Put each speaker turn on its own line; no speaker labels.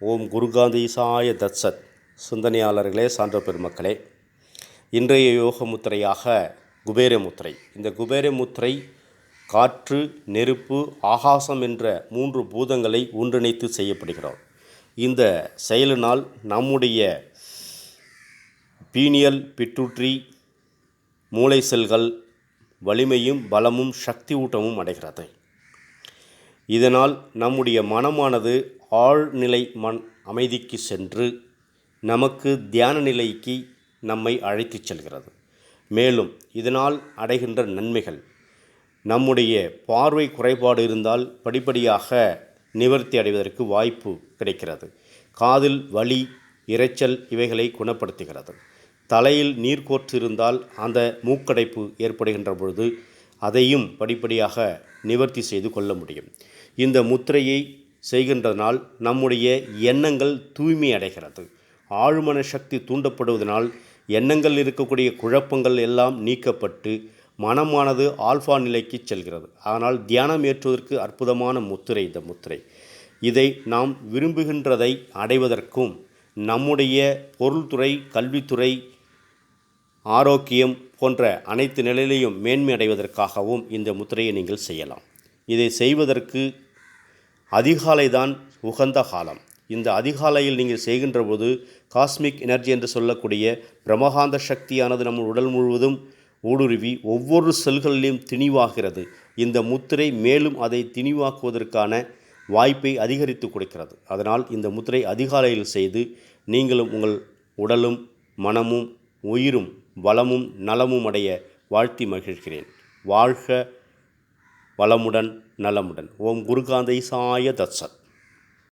ஓம் குருகாந்தீசாய தத்சத். சிந்தனையாளர்களே சான்ற பெருமக்களே இன்றைய யோக முத்திரையாக குபேர முத்திரை. இந்த குபேர முத்திரை காற்று நெருப்பு ஆகாசம் என்ற மூன்று பூதங்களை ஒன்றிணைத்து செய்யப்படுகிறோம். இந்த செயலினால் நம்முடைய பீனியல் பிட்டுற்றி மூளை செல்கள் வலிமையும் பலமும் சக்தி ஊட்டமும் அடைகிறது. இதனால் நம்முடைய மனமானது ஆழ்நிலை மண் அமைதிக்கு சென்று நமக்கு தியான நிலைக்கு நம்மை அழைத்துச் செல்கிறது. மேலும் இதனால் அடைகின்ற நன்மைகள் நம்முடைய பார்வை குறைபாடு இருந்தால் படிப்படியாக நிவர்த்தி அடைவதற்கு வாய்ப்பு கிடைக்கிறது. காதில் வலி இரைச்சல் இவைகளை குணப்படுத்துகிறது. தலையில் நீர்க்கோற்று இருந்தால் அந்த மூக்கடைப்பு ஏற்படுகின்ற பொழுது அதையும் படிப்படியாக நிவர்த்தி செய்து கொள்ள முடியும். இந்த முத்திரையை செய்கின்றதனால் நம்முடைய எண்ணங்கள் தூய்மை அடைகிறது. ஆழ்மன சக்தி தூண்டப்படுவதனால் எண்ணங்கள் இருக்கக்கூடிய குழப்பங்கள் எல்லாம் நீக்கப்பட்டு மனமானது ஆல்ஃபா நிலைக்கு செல்கிறது. ஆனால் தியானம் ஏற்றுவதற்கு அற்புதமான முத்திரை இந்த முத்திரை. இதை நாம் விரும்புகின்றதை அடைவதற்கும் நம்முடைய பொருள்துறை கல்வித்துறை ஆரோக்கியம் போன்ற அனைத்து நிலையிலையும் மேன்மை அடைவதற்காகவும் இந்த முத்திரையை நீங்கள் செய்யலாம். இதை செய்வதற்கு அதிகாலை தான் உகந்த காலம். இந்த அதிகாலையில் நீங்கள் செய்கின்ற போது காஸ்மிக் எனர்ஜி என்று சொல்லக்கூடிய பிரமகாந்த சக்தியானது நம்ம உடல் முழுவதும் ஊடுருவி ஒவ்வொரு செல்களிலும் திணிவாகிறது. இந்த முத்திரை மேலும் அதை திணிவாக்குவதற்கான வாய்ப்பை அதிகரித்து கொடுக்கிறது. அதனால் இந்த முத்திரை அதிகாலையில் செய்து நீங்களும் உங்கள் உடலும் மனமும் உயிரும் வளமும் நலமும் அடைய வாழ்த்தி மகிழ்கிறேன். வாழ்க வளமுடன் நலமுடன். ஓம் குருகாந்தை சாய தத்சத்.